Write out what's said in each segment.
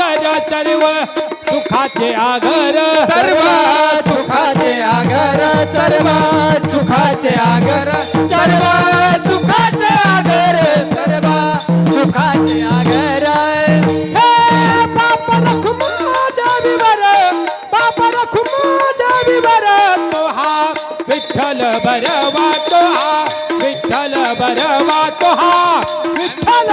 आगर सर्व सुखाचे आगर. सर्व सुखाचे आगर सर्व सुखाचे आगर सर्व सुखाचे आगर सर्व सुखाचे आगर. बाप रखुमा देवीवर बाप रखुमा देवीवर तो हा विठ्ठल बरवा तो हा विठ्ठल बरवा तो हा विठ्ठल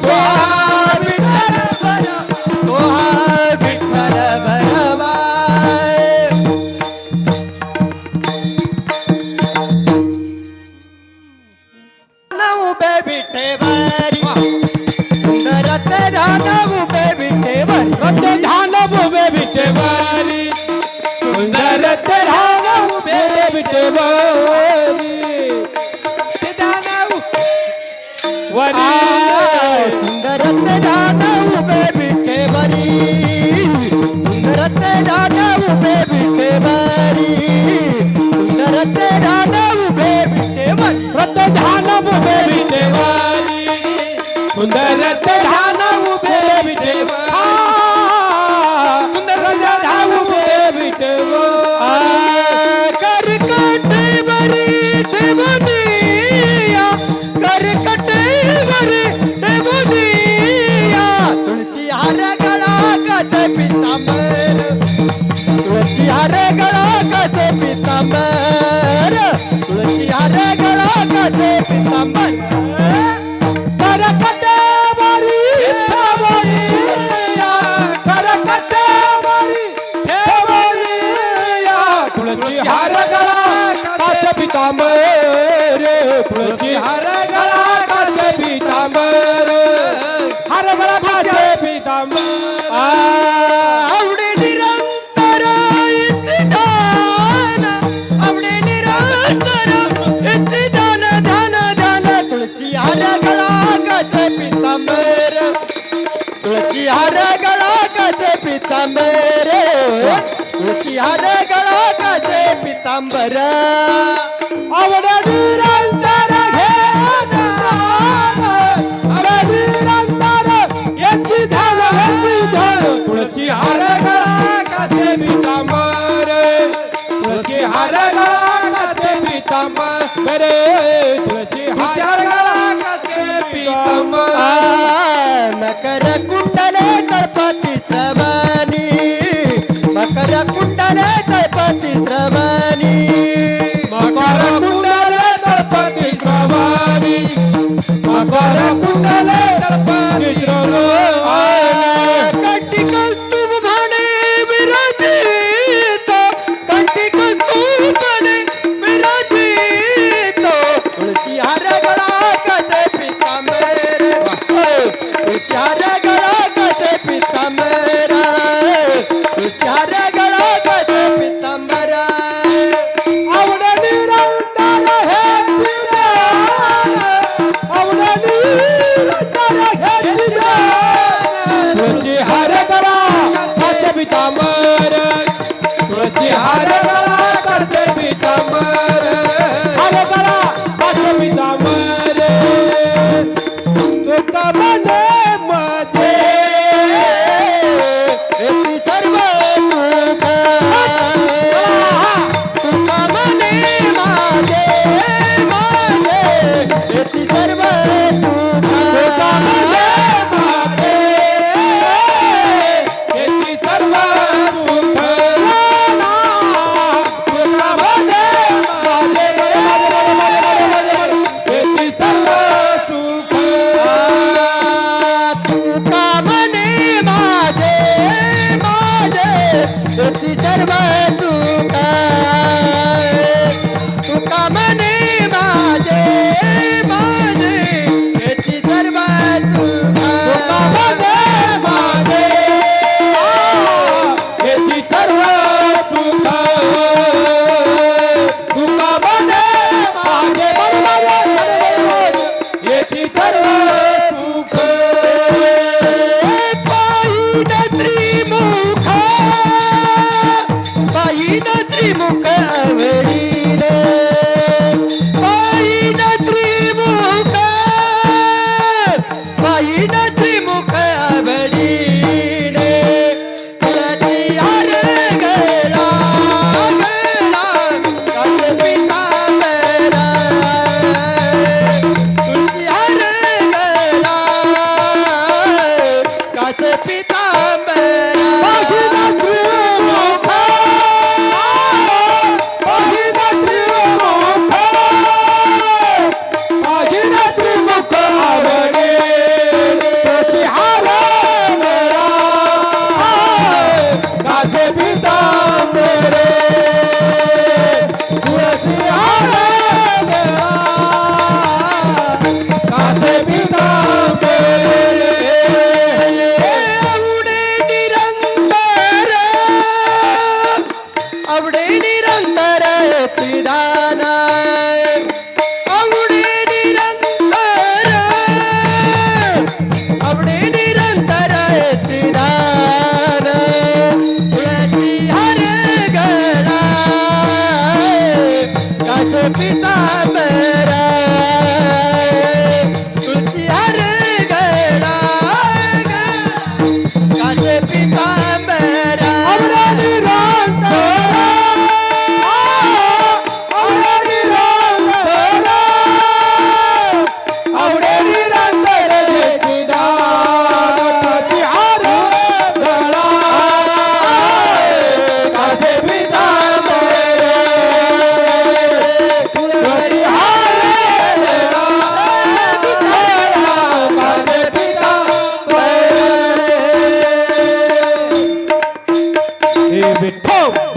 सुंदर दादा उभे बिठे बरी सुंदर दादा उभे बिठे बरी सुंदर दादा ठेवलिया तुळशी हार गळा काच पितांबर. तुळशी हार गळा गजे पितांबर. तुळशी हार गळा गजे पितांबर. तुळशी हार गळा पितांबर. निरंतर कुंडाने तळपती श्रवणी. मकर कुंडाने तळपती श्रवणी. मकर कुंडाने Amen.